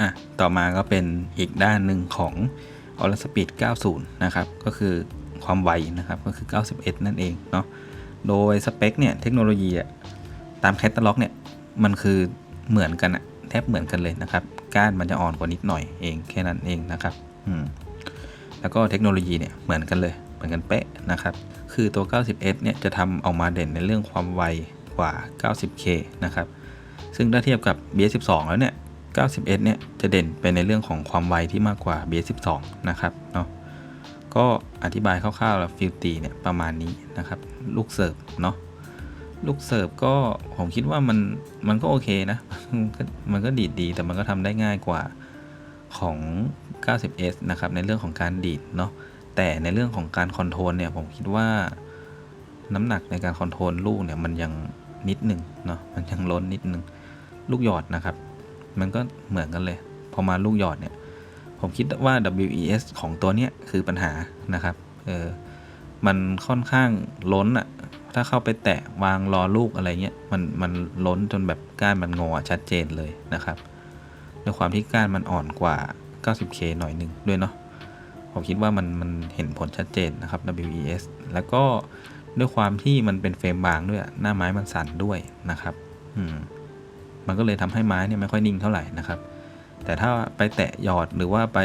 อะต่อมาก็เป็นอีกด้านหนึ่งของออลสปีด90 นะครับ ก็คือความไวนะครับ ก็คือ 91 นั่นเองเนาะโดยสเปคเนี่ยเทคโนโลยีอะตามแคตตาล็อกเนี่ยมันคือเหมือนกันอะแทบเหมือนกันเลยนะครับ ก้านมันจะอ่อนกว่านิดหน่อยเองแค่นั้นเองนะครับอืมแล้วก็เทคโนโลยีเนี่ยเหมือนกันเลยเหมือนกันเป๊ะนะครับ คือตัว 90S เนี่ยจะทำออกมาเด่นในเรื่องความไวกว่า 90K นะครับ ซึ่งถ้าเทียบกับ BS12 แล้วเนี่ย 91 เนี่ยจะเด่นไปในเรื่องของความไวที่มากกว่า BS12 นะครับเนาะก็อธิบายคร่าวๆแล้วฟิลตีเนี่ยประมาณนี้นะครับ ลูกเสิร์ฟเนาะลูกเสิร์ฟก็ผมคิดว่ามันมันก็โอเคนะมันก็มันก็ดีดดีแต่มันก็ทำได้ง่ายกว่าของ 90S นะครับในเรื่องของการดีดเนาะแต่ในเรื่องของการคอนโทรลเนี่ยผมคิดว่าน้ำหนักในการคอนโทรลลูกเนี่ยมันยังนิดหนึ่งเนาะมันยังล้นนิดหนึ่งลูกหยอดนะครับ มันก็เหมือนกันเลย พอมาลูกหยอดเนี่ย ผมคิดว่า WES ของตัวเนี้ยคือปัญหานะครับ เออ มันค่อนข้างล้นอะถ้าเข้าไปแตะวางรอลูกอะไรเงี้ย มันมันล้นจนแบบก้านมันงอชัดเจนเลยนะครับด้วยความที่ก้านมันอ่อนกว่า 90K หน่อยหนึ่งด้วยเนาะ ผมคิดว่ามันมันเห็นผลชัดเจนนะครับ WES แล้วก็ด้วยความที่มันเป็นเฟรมบางด้วย หน้าไม้มันสั่นด้วยนะครับ อืม มันก็เลยทำให้ไม้เนี่ยไม่ค่อยนิ่งเท่าไหร่นะครับ แต่ถ้าไปแตะหยอดหรือว่าไป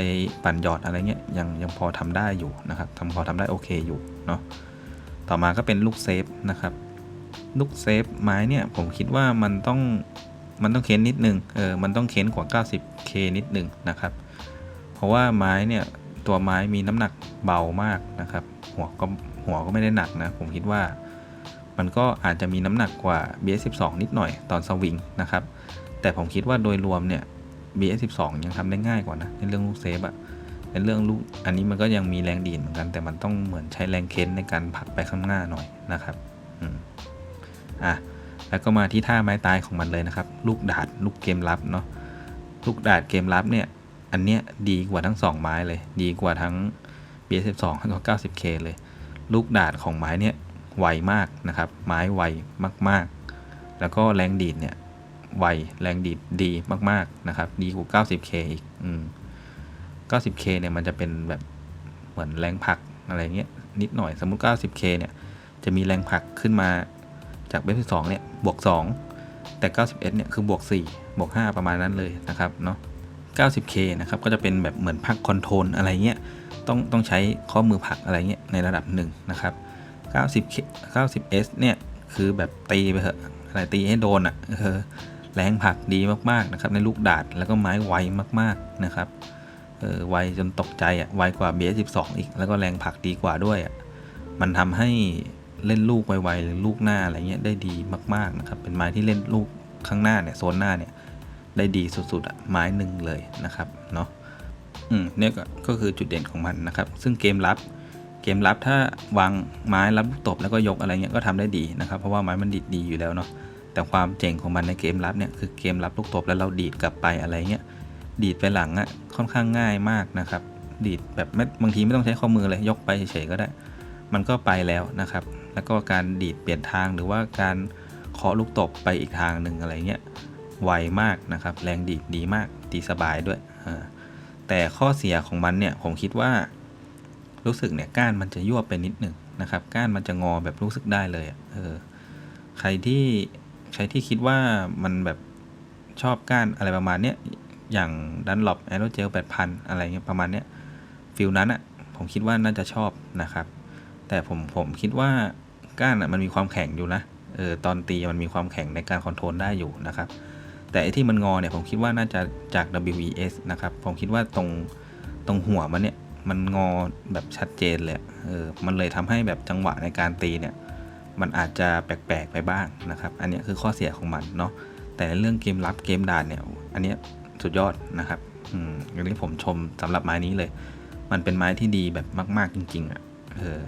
ปั่นหยอดอะไรเงี้ยยังยังพอทำได้อยู่นะครับทำพอทำได้โอเคอยู่เนาะต่อมาก็เป็นลูกเซฟนะครับ ลูกเซฟไม้เนี่ยผมคิดว่ามันต้องมันต้องเค้นนิดนึงเออมันต้องเค้นกว่า 90K นิดนึงนะครับ เพราะว่าไม้เนี่ยตัวไม้มีน้ำหนักเบามากนะครับ หัวก็หัวก็ไม่ได้หนักนะผมคิดว่า มันก็อาจจะมีน้ำหนักกว่า BS12 นิดหน่อยตอนสวิงนะครับ แต่ผมคิดว่าโดยรวมเนี่ย BS12 ยังทำได้ง่ายกว่านะ ในเรื่องลูกเซฟอะในเรื่องลูกอันนี้มันก็ยังมีแรงดีดเหมือนกัน แต่มันต้องเหมือนใช้แรงเค้นในการผลักไปข้างหน้าหน่อยนะครับอืมอะแล้วก็มาที่ท่าไม้ตายของมันเลยนะครับ ลูกดาดลูกเกมรับเนาะลูกดาดเกมรับเนี่ย อันเนี้ยดีกว่าทั้ง 2 ไม้เลย ดีกว่าทั้ง BS12 แล้วก็ 90K เลย ลูกดาดของไม้เนี่ย ไวมากนะครับ ไม้ไวมากๆ แล้วก็แรงดีดเนี่ยไวแรงดีดดีมากๆนะครับ ดีกว่า 90K อีกอืม 90K เนี่ยมันจะเป็นแบบเหมือนแรงผักอะไรเงี้ยนิดหน่อยสมมุติ 90K เนี่ยจะมีแรงผักขึ้นมาจากเบส12เนี่ยบวก 2 แต่ 91เนี่ยคือบวก 4 บวก 5 ประมาณนั้นเลยนะครับเนาะ 90K นะครับก็จะเป็นแบบเหมือนผลักคอนโทรลอะไรเงี้ยต้องต้องใช้ข้อมือผักอะไรเงี้ยในระดับหนึ่งนะครับ 90K 90S เนี่ยคือแบบตีไปเถอะอะไรตีให้โดนอะ่ะเออแรงผลักดีมากๆนะครับในลูกดาดแล้วก็ไม้ไวมากๆนะครับเออไวจนตกใจอะไวกว่า BS12 อีก แล้วก็แรงผลักดีกว่าด้วยอะมันทำให้เล่นลูกไวๆหรือลูกหน้าอะไรเงี้ยได้ดีมากๆนะครับเป็นไม้ที่เล่นลูกข้างหน้าเนี่ยโซนหน้าเนี่ยได้ดีสุดๆอะไม้หนึ่งเลยนะครับเนาะอืมเนี่ยก็ก็คือจุดเด่นของมันนะครับ ซึ่งเกมรับ เกมรับถ้าวางไม้รับลูกตบแล้วก็ยกอะไรเงี้ยก็ทำได้ดีนะครับ เพราะว่าไม้มันดีดดีอยู่แล้วเนาะแต่ความเจ๋งของมันในเกมรับเนี่ยคือเกมรับลูกตบแล้วเราดีดกลับไปอะไรเงี้ยดีดไปหลังอะ่ะค่อนข้างง่ายมากนะครับ ดีดแบบไม่บางทีไม่ต้องใช้ข้อมือเลยยกไปเฉยๆก็ได้ มันก็ไปแล้วนะครับ แล้วก็การดีดเปลี่ยนทางหรือว่าการเคาะลูกตบไปอีกทางหนึ่งอะไรเงี้ยไวมากนะครับ แรงดีดดีมากดีสบายด้วยแต่ข้อเสียของมันเนี่ยผมคิดว่า รู้สึกเนี่ยก้านมันจะยั่วไปนิดหนึ่งนะครับ ก้านมันจะงอแบบรู้สึกได้เลยเออใครที่ใครที่คิดว่ามันแบบชอบก้านอะไรประมาณเนี้ยอย่างดันหลบแอโรเจลแปดพันอะไรเงี้ยประมาณเนี้ยฟิลนั้นอะ่ะผมคิดว่าน่าจะชอบนะครับ แต่ผมผมคิดว่าก้านอะมันมีความแข็งอยู่นะเออตอนตีมันมีความแข็งในการคอนโทรลได้อยู่นะครับ แต่ที่มันงอเนี่ยผมคิดว่าน่าจะจาก WES นะครับ ผมคิดว่าตรงตรงหัวมันเนี่ย มันงอแบบชัดเจนเลยเออมันเลยทำให้แบบจังหวะในการตีเนี่ยมันอาจจะแปลกๆไปบ้างนะครับ อันนี้คือข้อเสียของมันเนาะแต่ในเรื่องเกมรับเกมด่านเนี่ย อันนี้สุดยอดนะครับอืมอันนี้ผมชมสำหรับไม้นี้เลย มันเป็นไม้ที่ดีแบบมาก ๆจริงๆอะเออ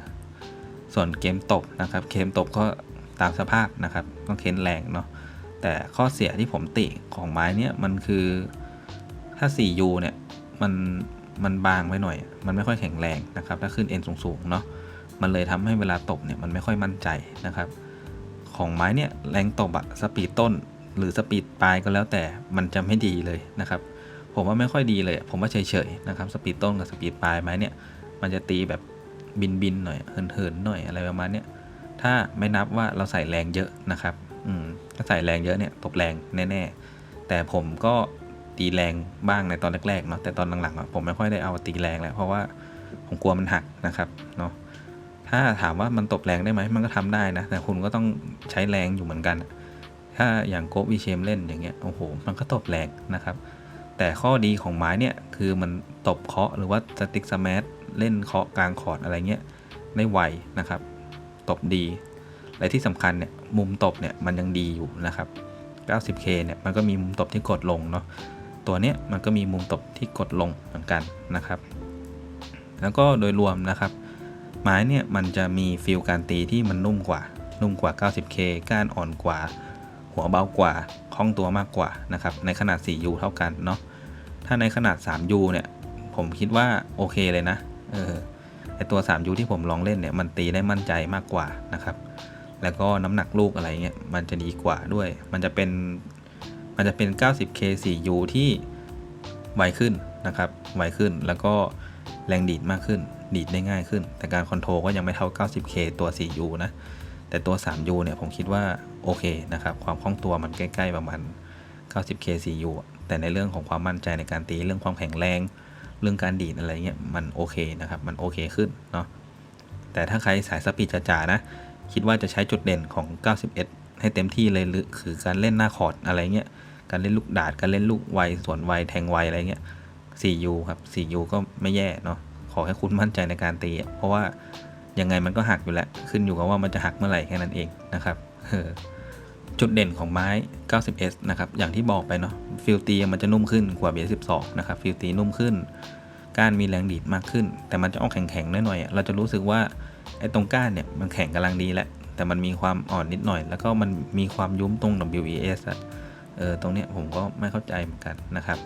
ส่วนเกมตบนะครับเกมตบก็ตามสภาพนะครับก็เค้นแรงเนาะแต่ข้อเสียที่ผมติของไม้เนี่ยมันคือถ้า 4U เนี่ยมัน มันบางไปหน่อย มันไม่ค่อยแข็งแรงนะครับ ถ้าขึ้นเอ็นสูงๆเนาะ มันเลยทำให้เวลาตบเนี่ยมันไม่ค่อยมั่นใจนะครับ ของไม้เนี่ยแรงตบอะสปีดต้น หรือสปีดปลายก็แล้วแต่มันจะไม่ดีเลยนะครับ ผมว่าไม่ค่อยดีเลย ผมว่าเฉยๆนะครับสปีดต้นกับสปีดปลายไม้เนี่ยมันจะตีแบบบินๆหน่อยเหินๆหน่อยอะไรประมาณเนี้ยถ้าไม่นับว่าเราใส่แรงเยอะนะครับ อืมถ้าใส่แรงเยอะเนี่ยตกแรงแน่ ๆ แต่ผมก็ ตีแรงบ้างในตอนแรกๆเนาะแต่ตอนหลังๆผมไม่ค่อยได้เอาตีแรงแล้วเพราะว่าผมกลัวมันหักนะครับเนาะถ้าถามว่ามันตบแรงได้ไหมมันก็ทำได้นะ แต่คุณก็ต้องใช้แรงอยู่เหมือนกัน ถ้าอย่างโกวีเชมเล่นอย่างเงี้ยโอ้โหมันก็ตบแรงนะครับ แต่ข้อดีของไม้เนี่ยคือมันตบเคาะหรือว่าสติ๊กสแมทเล่นเคาะกลางคอร์ดอะไรเงี้ยได้ไวนะครับ ตบดี และที่สำคัญเนี่ยมุมตบเนี่ยมันยังดีอยู่นะครับ 90K เนี่ยมันก็มีมุมตบที่กดลงเนาะ ตัวเนี้ยมันก็มีมุมตบที่กดลงเหมือนกันนะครับ แล้วก็โดยรวมนะครับ ไม้เนี่ยมันจะมีฟิลการตีที่มันนุ่มกว่า นุ่มกว่า 90K ก้านอ่อนกว่า หัวเบากว่าคล่องตัวมากกว่านะครับ ในขนาด 4U เท่ากันเนาะ ถ้าในขนาด 3U เนี่ย ผมคิดว่าโอเคเลยนะ เออ ไอตัว 3U ที่ผมลองเล่นเนี่ยมันตีได้มั่นใจมากกว่านะครับแล้วก็น้ำหนักลูกอะไรเงี้ยมันจะดีกว่าด้วย มันจะเป็น มันจะเป็น 90K 4U ที่ไวขึ้นนะครับ ไวขึ้นแล้วก็แรงดีดมากขึ้น ดีดได้ง่ายขึ้น แต่การคอนโทรลก็ยังไม่เท่า 90K ตัว 4U นะ แต่ตัว 3U เนี่ยผมคิดว่าโอเคนะครับ ความคล่องตัวมันใกล้ ๆ ประมาณ 90K 4U แต่ในเรื่องของความมั่นใจในการตี เรื่องความแข็งแรง เรื่องการดีดอะไรเงี้ย มันโอเคนะครับ มันโอเคขึ้นเนาะ แต่ถ้าใครสายสปีดจ๋าๆนะ คิดว่าจะใช้จุดเด่นของ 91 ให้เต็มที่เลยหรือคือการเล่นหน้าคอร์ดอะไรเงี้ยการเล่นลูกดาดการเล่นลูกไวสวนไวแทงไวอะไรเงี้ย 4U ครับ 4U ก็ไม่แย่เนาะขอให้คุณมั่นใจในการตี เพราะว่ายังไงมันก็หักอยู่แล้ว ขึ้นอยู่กับว่ามันจะหักเมื่อไหร่แค่นั้นเองนะครับเออจุดเด่นของไม้ 90S นะครับ อย่างที่บอกไปเนาะ ฟิลตีมันจะนุ่มขึ้นกว่า B12 นะครับ ฟิลตีนุ่มขึ้น ก้านมีแรงดีดมากขึ้น แต่มันจะออกแข็งๆหน่อยๆอะเราจะรู้สึกว่าไอ้ตรงก้านเนี่ยมันแข็งกำลังดีแหละ แต่มันมีความอ่อนนิดหน่อย แล้วก็มันมีความยุ้มตรง WES อะเออตรงเนี้ยผมก็ไม่เข้าใจเหมือนกันนะครับ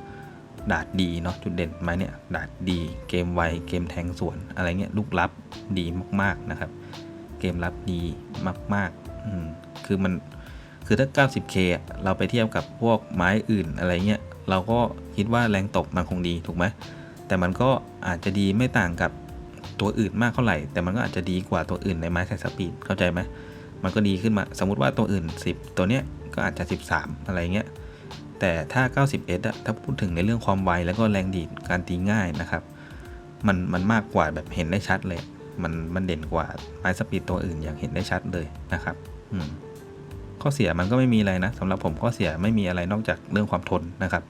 ดาดดีเนาะจุดเด่นไม้เนี่ยดาดดีเกมไวเกมแทงสวนอะไรเงี้ยลูกลับดีมากๆนะครับ เกมรับดีมากๆอืมคือมันคือถ้า 90K เราไปเทียบกับพวกไม้อื่นอะไรเงี้ยเราก็คิดว่าแรงตบมันคงดีถูกไหมแต่มันก็อาจจะดีไม่ต่างกับ ตัวอื่นมากเท่าไหร่ แต่มันก็อาจจะดีกว่าตัวอื่นในไม้สายสปีดเข้าใจไหมมันก็ดีขึ้นมาสมมติว่าตัวอื่น 10 ตัวเนี้ยก็อาจจะ 13 อะไรเงี้ยแต่ถ้า 90S อะถ้าพูดถึงในเรื่องความไวแล้วก็แรงดีดการตีง่ายนะครับ มันมันมากกว่าแบบเห็นได้ชัดเลย มันมันเด่นกว่าไม้สปีดตัวอื่นอย่างเห็นได้ชัดเลยนะครับอืมข้อเสียมันก็ไม่มีอะไรนะสำหรับผมข้อเสียไม่มีอะไรนอกจากเรื่องความทนนะครับ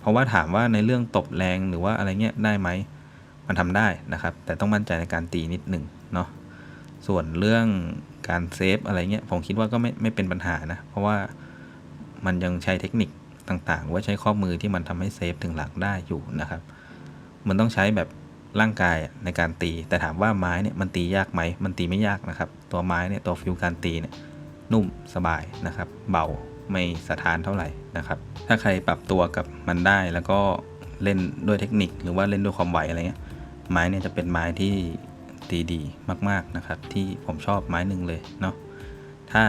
เพราะว่าถามว่าในเรื่องตบแรงหรือว่าอะไรเงี้ยได้ไหม มันทำได้นะครับ แต่ต้องมั่นใจในการตีนิดหนึ่งเนาะส่วนเรื่องการเซฟอะไรเงี้ยผมคิดว่าก็ไม่ไม่เป็นปัญหานะ เพราะว่ามันยังใช้เทคนิคต่างๆ ว่าใช้ข้อมือที่มันทำให้เซฟถึงหลักได้อยู่นะครับ มันต้องใช้แบบร่างกายในการตี แต่ถามว่าไม้เนี่ยมันตียากไหม มันตีไม่ยากนะครับ ตัวไม้เนี่ยตัวฟิวการตีเนี่ยนุ่มสบายนะครับ เบาไม่สะท้านเท่าไหร่นะครับ ถ้าใครปรับตัวกับมันได้แล้วก็เล่นด้วยเทคนิคหรือว่าเล่นด้วยความไหวอะไรเงี้ย ไม้เนี่ยจะเป็นไม้ที่ตีดีมาก ๆนะครับ ที่ผมชอบไม้หนึ่งเลยเนาะถ้า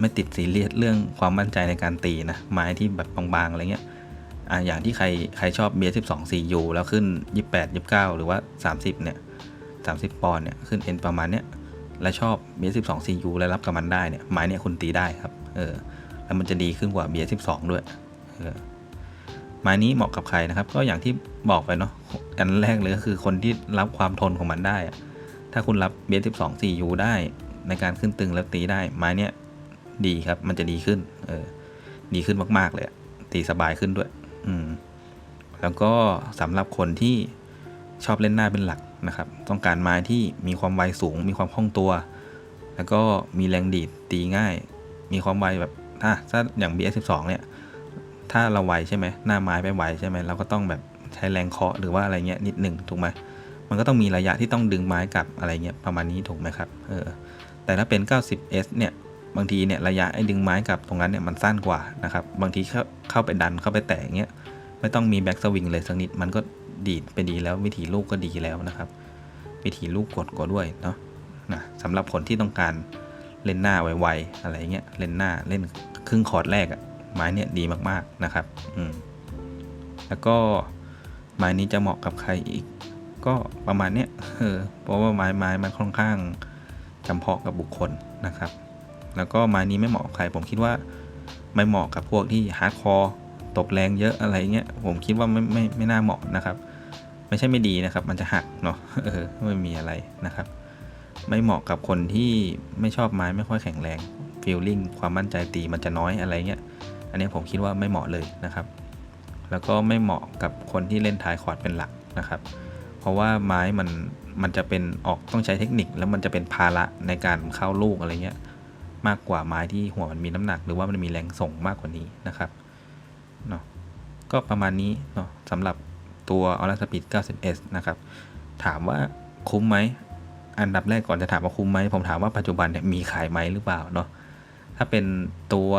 ไม่ติดซีเรียสเรื่องความมั่นใจในการตีนะไม้ที่แบบบางๆอะไรเงี้ยอ่าอย่างที่ใครใครชอบเบียร์12 4U แล้วขึ้น 28 29 หรือว่า 30 เนี่ย 30 ปอนด์เนี่ยขึ้นเอ็นประมาณเนี้ยและชอบเบียร์12 4U แล้วรับกับมันได้เนี่ยไม้เนี่ยคุณตีได้ครับเออแล้วมันจะดีขึ้นกว่าเบียร์12 ด้วยเออ ไม้นี้เหมาะกับใครนะครับ ก็อย่างที่บอกไปเนาะอันแรกเลยก็คือคนที่รับความทนของมันได้ ถ้าคุณรับเบียร์12 4U ได้ ในการขึ้นตึงแล้วตีได้ ไม้เนี้ยดีครับ มันจะดีขึ้น เออ ดีขึ้นมาก ๆ เลยตีสบายขึ้นด้วย อืม แล้วก็สำหรับคนที่ชอบเล่นหน้าเป็นหลักนะครับ ต้องการไม้ที่มีความไวสูง มีความคล่องตัว แล้วก็มีแรงดีดตีง่าย มีความไวแบบถ้าถ้าอย่าง BS12 เนี่ย ถ้าเราไวใช่ไหมหน้าไม้ไปไวใช่ไหมเราก็ต้องแบบใช้แรงเคาะหรือว่าอะไรเงี้ยนิดหนึ่งถูกไหมมันก็ต้องมีระยะที่ต้องดึงไม้กลับอะไรเงี้ยประมาณนี้ถูกไหมครับเออแต่ถ้าเป็น 90S เนี่ยบางทีเนี่ยระยะไอ้ดึงไม้กลับตรงนั้นเนี่ยมันสั้นกว่านะครับบางทีเข้าเข้าไปดันเข้าไปแตะเงี้ยไม่ต้องมีแบ็กสวิงเลยสักนิดมันก็ดีดไปดีแล้ววิธีลูกก็ดีแล้วนะครับ วิธีลูกกดก็ด้วยเนาะนะสำหรับคนที่ต้องการเล่นหน้าไวๆอะไรเงี้ยเล่นหน้าเล่นครึ่งคอร์ดแรกอะ ไม้เนี่ยดีมากๆนะครับอืมแล้วก็ไม้นี้จะเหมาะกับใครอีก ก็ประมาณเนี้ยเออเพราะว่าไม้ไม้มันค่อนข้างจำเพาะกับบุคคลนะครับ แล้วก็ไม้นี้ไม่เหมาะกับใคร ผมคิดว่าไม่เหมาะกับพวกที่ฮาร์ดคอร์ตบแรงเยอะอะไรเงี้ยผมคิดว่าไม่ไม่ไม่น่าเหมาะนะครับ ไม่ใช่ไม่ดีนะครับ มันจะหักเนาะเออไม่มีอะไรนะครับ ไม่เหมาะกับคนที่ไม่ชอบไม้ไม่ค่อยแข็งแรง ฟีลลิ่งความมั่นใจตีมันจะน้อยอะไรเงี้ย อันนี้ผมคิดว่าไม่เหมาะเลยนะครับ แล้วก็ไม่เหมาะกับคนที่เล่นท้ายคอร์ดเป็นหลักนะครับ เพราะว่าไม้มันมันจะเป็นออกต้องใช้เทคนิค แล้วมันจะเป็นภาระในการเข้าลูกอะไรเงี้ยมากกว่าไม้ที่หัวมันมีน้ำหนัก หรือว่ามันมีแรงส่งมากกว่านี้นะครับเนาะก็ประมาณนี้เนาะสำหรับตัว Aura Speed 90S นะครับ ถามว่าคุ้มไหม อันดับแรกก่อนจะถามว่าคุ้มไหม ผมถามว่าปัจจุบันเนี่ยมีขายไหมหรือเปล่าเนาะ ถ้าเป็นตัว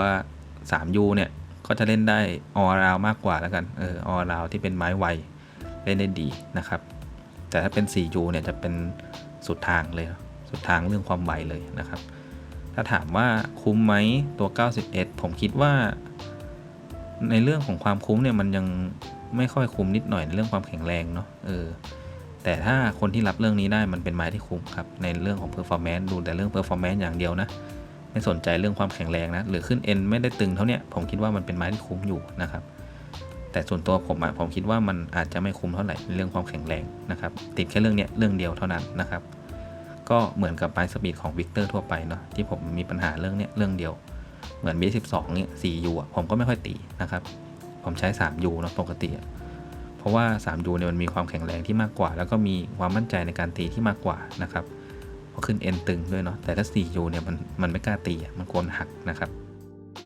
3U เนี่ย ก็จะเล่นได้ออราวมากกว่าแล้วกัน เออออราวที่เป็นไม้ไว เล่นได้ดีนะครับ แต่ถ้าเป็น 4U เนี่ยจะเป็นสุดทางเลย สุดทางเรื่องความไวเลยนะครับ ถ้าถามว่าคุ้มไหมตัว 91 ผมคิดว่า ในเรื่องของความคุ้มเนี่ยมันยังไม่ค่อยคุ้มนิดหน่อยในเรื่องความแข็งแรงเนาะ เออ แต่ถ้าคนที่รับเรื่องนี้ได้มันเป็นไม้ที่คุ้มครับ ในเรื่องของ performance ดูแต่เรื่อง performance อย่างเดียวนะ ไม่สนใจเรื่องความแข็งแรงนะหรือขึ้นเอ็นไม่ได้ตึงเท่าเนี้ยผมคิดว่ามันเป็นไม้ที่คุ้มอยู่นะครับ แต่ส่วนตัวผมอะผมคิดว่ามันอาจจะไม่คุ้มเท่าไหร่ในเรื่องความแข็งแรงนะครับ ติดแค่เรื่องเนี้ยเรื่องเดียวเท่านั้นนะครับ ก็เหมือนกับไม้สปีดของวิกเตอร์ทั่วไปเนาะที่ผมมีปัญหาเรื่องเนี้ยเรื่องเดียว เหมือน B12 เนี่ย 4U อะผมก็ไม่ค่อยตีนะครับ ผมใช้ 3U เนาะปกติเพราะว่า 3U เนี่ยมันมีความแข็งแรงที่มากกว่า แล้วก็มีความมั่นใจในการตีที่มากกว่านะครับ เพราะขึ้นเอ็นตึงด้วยเนาะแต่ถ้า 4U เนี่ยมันมันไม่กล้าตีมันกลัวรหักนะครับ